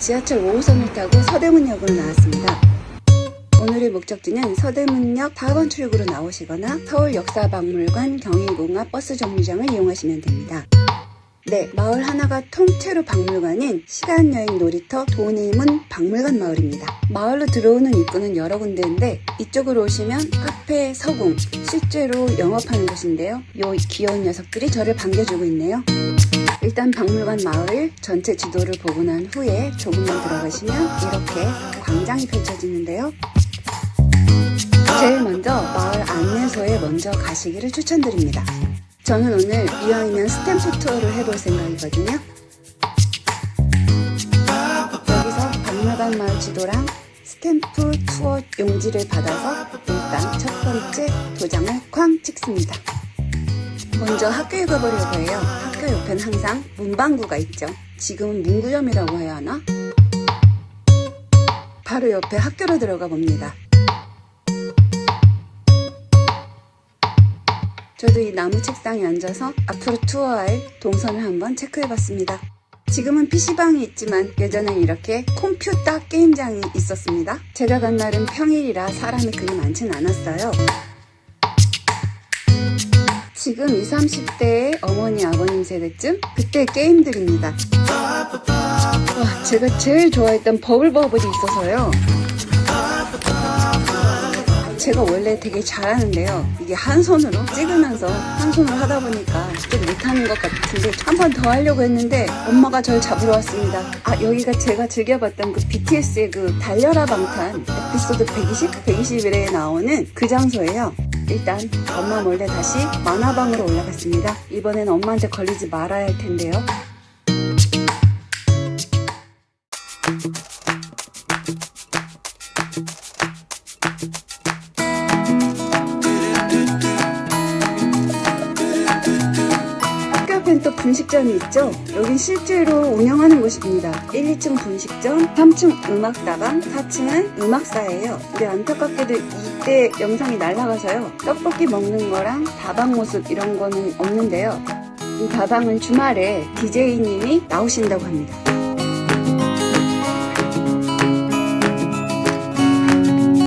지하철 5호선을 타고 서대문역으로 나왔습니다. 오늘의 목적지는 서대문역 4번 출구로 나오시거나 서울역사박물관 경인공업 버스 정류장을 이용하시면 됩니다. 네, 마을 하나가 통째로 박물관인 시간여행 놀이터 도내문 박물관 마을입니다. 마을로 들어오는 입구는 여러 군데인데 이쪽으로 오시면 카페 서궁, 실제로 영업하는 곳인데요. 요 귀여운 녀석들이 저를 반겨주고 있네요. 일단 박물관 마을 전체 지도를 보고 난 후에 조금만 들어가시면 이렇게 광장이 펼쳐지는데요. 제일 먼저 마을 안내소에 먼저 가시기를 추천드립니다. 저는 오늘 이왕이면 스탬프 투어를 해볼 생각이거든요. 여기서 박물관 마을 지도랑 스탬프 투어 용지를 받아서 일단 첫 번째 도장을 쾅 찍습니다. 먼저 학교에 가보려고 해요. 학교 옆엔 항상 문방구가 있죠. 지금은 문구점이라고 해야 하나? 바로 옆에 학교로 들어가 봅니다. 저도 이 나무 책상에 앉아서 앞으로 투어할 동선을 한번 체크해봤습니다. 지금은 PC방이 있지만 예전엔 이렇게 컴퓨터 게임장이 있었습니다. 제가 간 날은 평일이라 사람이 그리 많진 않았어요. 지금 20, 30대의 어머니, 아버님 세대쯤? 그때 게임들입니다. 와, 제가 제일 좋아했던 버블버블이 있어서요. 제가 원래 되게 잘하는데요. 이게 한 손으로 찍으면서 한 손으로 하다 보니까 좀 못하는 것 같은데 한 번 더 하려고 했는데 엄마가 저를 잡으러 왔습니다. 아 여기가 제가 즐겨봤던 그 BTS의 그 달려라 방탄 에피소드 120, 121에 나오는 그 장소예요. 일단 엄마 몰래 다시 만화방으로 올라갔습니다. 이번엔 엄마한테 걸리지 말아야 할 텐데요. 또 분식점이 있죠? 여긴 실제로 운영하는 곳입니다. 1, 2층 분식점, 3층 음악다방, 4층은 음악사예요. 근데 안타깝게도 이 때 영상이 날라가서요. 떡볶이 먹는 거랑 다방 모습 이런 거는 없는데요. 이 다방은 주말에 DJ님이 나오신다고 합니다.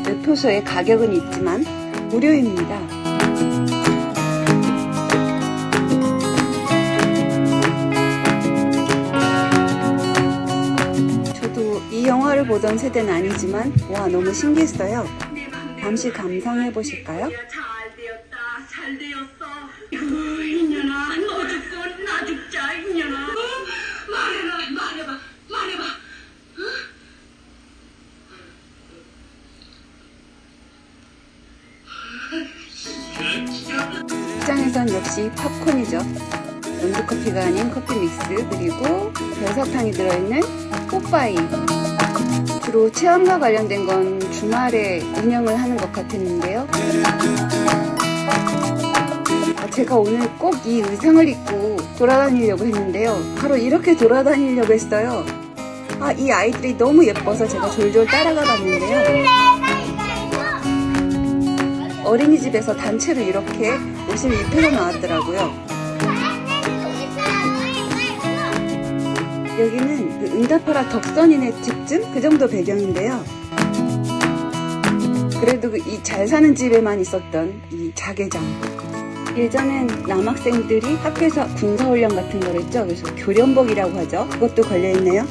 매표소의 가격은 있지만 무료입니다. 저도 이 영화를 보던 세대는 아니지만 와 너무 신기했어요. 잠시 감상해 보실까요? 잘 되었다 잘 되었어 아이고 이년아 너 죽고 나 죽자 이년아 어? 말해봐 말해봐 말해봐 시장에선 역시 팝콘이죠. 원두커피가 아닌 커피 믹스 그리고 별사탕이 들어있는 뽀빠이 주로 체험과 관련된 건 주말에 운영을 하는 것 같았는데요. 아, 제가 오늘 꼭 이 의상을 입고 돌아다니려고 했는데요. 바로 이렇게 돌아다니려고 했어요. 아, 이 아이들이 너무 예뻐서 제가 졸졸 따라가 봤는데요. 어린이집에서 단체로 이렇게 옷을 입혀서 나왔더라고요. 여기는 그 응답하라 덕선이네 집쯤 그 정도 배경인데요. 그래도 그이잘 사는 집에만 있었던 이 자개장. 예전엔 남학생들이 학교에서 군사훈련 같은 걸 했죠. 그래서 교련복이라고 하죠. 그것도 걸려있네요.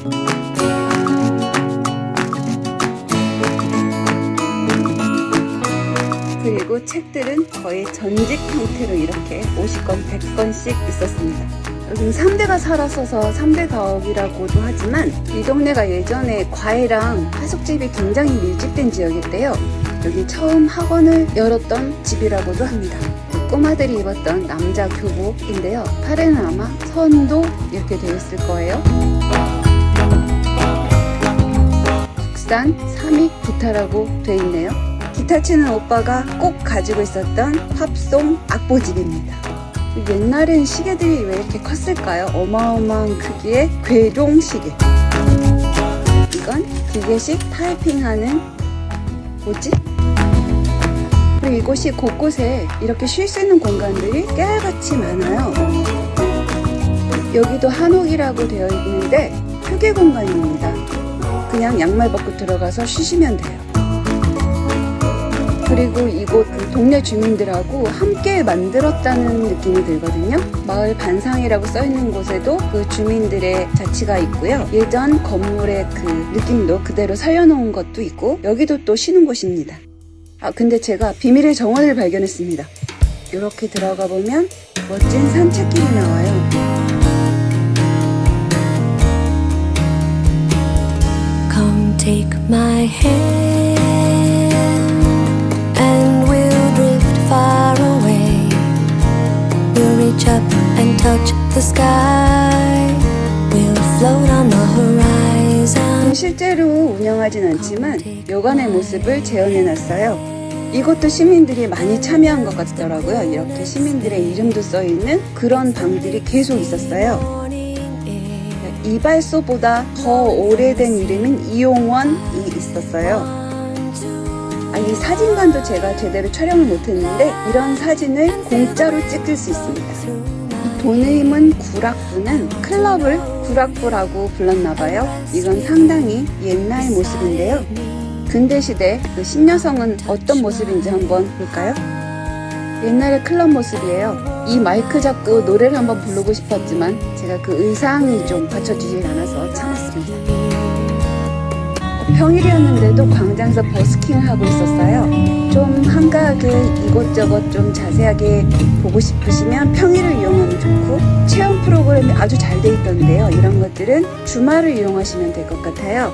그리고 책들은 거의 전집 형태로 이렇게 50권, 100권씩 있었습니다. 여기는 3대가 살았어서 3대 가옥이라고도 하지만 이 동네가 예전에 과외랑 하숙집이 굉장히 밀집된 지역이었대요. 여기 처음 학원을 열었던 집이라고도 합니다. 꼬마들이 입었던 남자 교복인데요. 팔에는 아마 선도 이렇게 되어 있을 거예요. 국산 삼익 기타라고 되어 있네요. 기타 치는 오빠가 꼭 가지고 있었던 팝송 악보집입니다. 옛날엔 시계들이 왜 이렇게 컸을까요? 어마어마한 크기의 괴종 시계. 이건 기계식 타이핑하는 뭐지? 그리고 이곳이 곳곳에 이렇게 쉴 수 있는 공간들이 깨알같이 많아요. 여기도 한옥이라고 되어 있는데 휴게 공간입니다. 그냥 양말 벗고 들어가서 쉬시면 돼요. 그리고 이곳 그 동네 주민들하고 함께 만들었다는 느낌이 들거든요. 마을 반상이라고 써 있는 곳에도 그 주민들의 자취가 있고요. 예전 건물의 그 느낌도 그대로 살려놓은 것도 있고 여기도 또 쉬는 곳입니다. 아 근데 제가 비밀의 정원을 발견했습니다. 이렇게 들어가 보면 멋진 산책길이 나와요. 실제로 운영하진 않지만 여관의 모습을 재현해놨어요. 이것도 시민들이 많이 참여한 것 같더라고요. 이렇게 시민들의 이름도 써있는 그런 방들이 계속 있었어요. 이발소보다 더 오래된 이름인 이용원이 있었어요. 아, 이 사진관도 제가 제대로 촬영을 못했는데 이런 사진을 공짜로 찍을 수 있습니다. 도네임은 구락 부는 클럽을 구락부라고 불렀나봐요. 이건 상당히 옛날 모습인데요. 근대시대 그 신여성은 어떤 모습인지 한번 볼까요? 옛날의 클럽 모습이에요. 이 마이크 잡고 노래를 한번 부르고 싶었지만 제가 그 의상이 좀 받쳐주질 않아서 참았습니다. 평일이었는데도 광장에서 버스킹을 하고 있었어요. 좀 한가하게 이것저것 좀 자세하게 보고 싶으시면 평일을 이용하면 좋고 체험 프로그램이 아주 잘 돼 있던데요. 이런 것들은 주말을 이용하시면 될 것 같아요.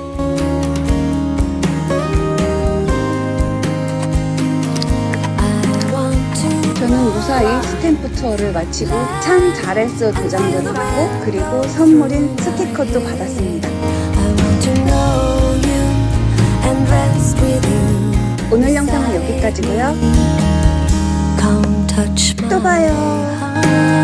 저는 무사히 스탬프 투어를 마치고 참 잘했어 도장도 받고 그리고 선물인 스티커도 받았습니다. 오늘 영상은 여기까지고요. 또 봐요.